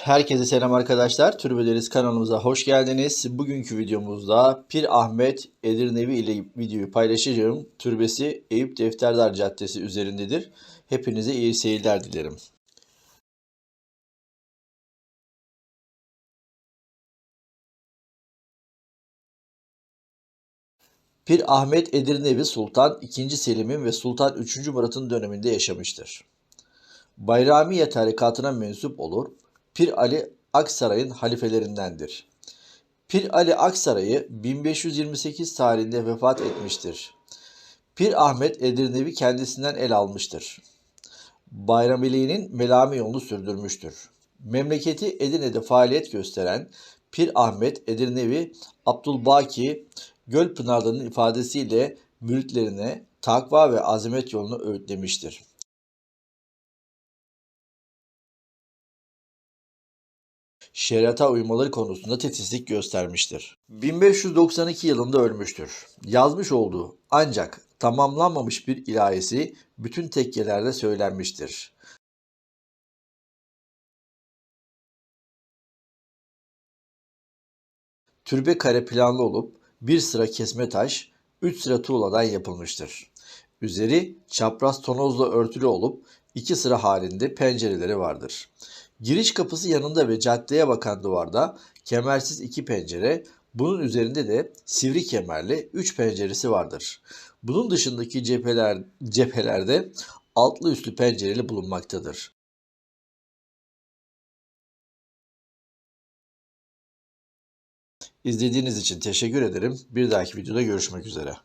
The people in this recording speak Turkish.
Herkese selam arkadaşlar. Türbederiz kanalımıza hoş geldiniz. Bugünkü videomuzda Pir Ahmet Edirnevi ile videoyu paylaşacağım. Türbesi Eyüp Defterdar Caddesi üzerindedir. Hepinize iyi seyirler dilerim. Pir Ahmet Edirnevi Sultan II. Selim'in ve Sultan III. Murat'ın döneminde yaşamıştır. Bayramiye tarikatına mensup olur. Pir Ali Aksaray'ın halifelerindendir. Pir Ali Aksaray'ı 1528 tarihinde vefat etmiştir. Pir Ahmet Edirnevi kendisinden el almıştır. Bayramiliğinin Melami yolunu sürdürmüştür. Memleketi Edirne'de faaliyet gösteren Pir Ahmet Edirnevi Abdülbaki Gölpınar'ın ifadesiyle müritlerine takva ve azamet yolunu öğütlemiştir. Şeriata uymaları konusunda titizlik göstermiştir. 1592 yılında ölmüştür. Yazmış olduğu ancak tamamlanmamış bir ilahisi bütün tekkelerde söylenmiştir. Türbe kare planlı olup bir sıra kesme taş, üç sıra tuğladan yapılmıştır. Üzeri çapraz tonozla örtülü olup iki sıra halinde pencereleri vardır. Giriş kapısı yanında ve caddeye bakan duvarda kemersiz iki pencere, bunun üzerinde de sivri kemerli üç penceresi vardır. Bunun dışındaki cepheler, cephelerde altlı üstlü pencereli bulunmaktadır. İzlediğiniz için teşekkür ederim. Bir dahaki videoda görüşmek üzere.